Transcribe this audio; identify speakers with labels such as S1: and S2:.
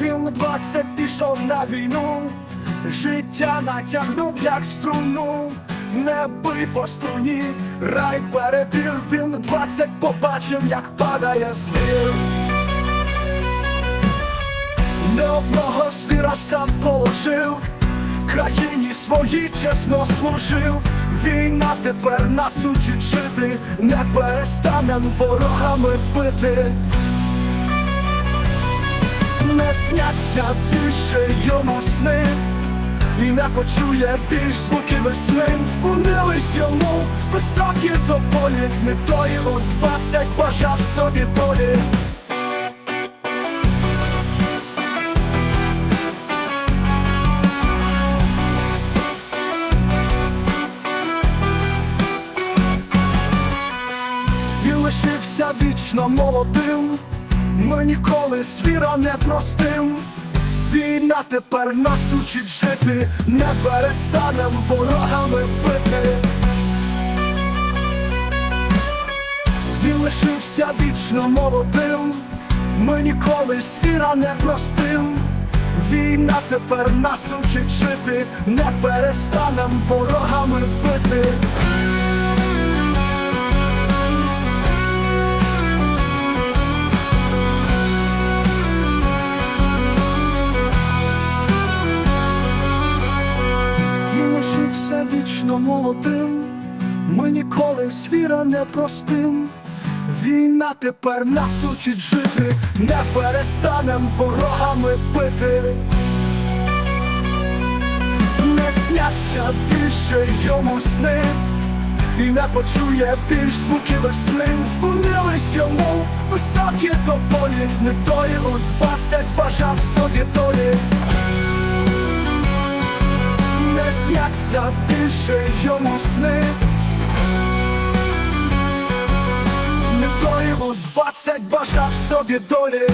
S1: Він двадцять пішов на війну, життя натягнув як струну, не бий по струні, рай перебір, він двадцять побачив, як падає звір. Не одного звіра сам положив, країні своїй чесно служив. Війна тепер нас учить жити, не перестанем ворогами бити. Не сняться більше йому сни, і не почує більш звуки весни. Унились йому високі тополі, не тої у двадцять бажав собі долі. Він лишився вічно молодим, ми ніколи звіра не простим. Війна тепер нас учить жити, не перестанем ворогами бити. Він лишився вічно молодим, ми ніколи звіра не простим. Війна тепер нас учить жити, не перестанем ворогами бити. Лишився вічно молодим, ми ніколи звіра не простим. Війна тепер нас учить жити, не перестанем ворогами бити. Не сняться більше йому сни, і не почує більш звуки весни. Унились йому високі тополі, не тої у двадцять бажав собі долі. Сняться більше йому сни. Не той у двадцять бажав собі долі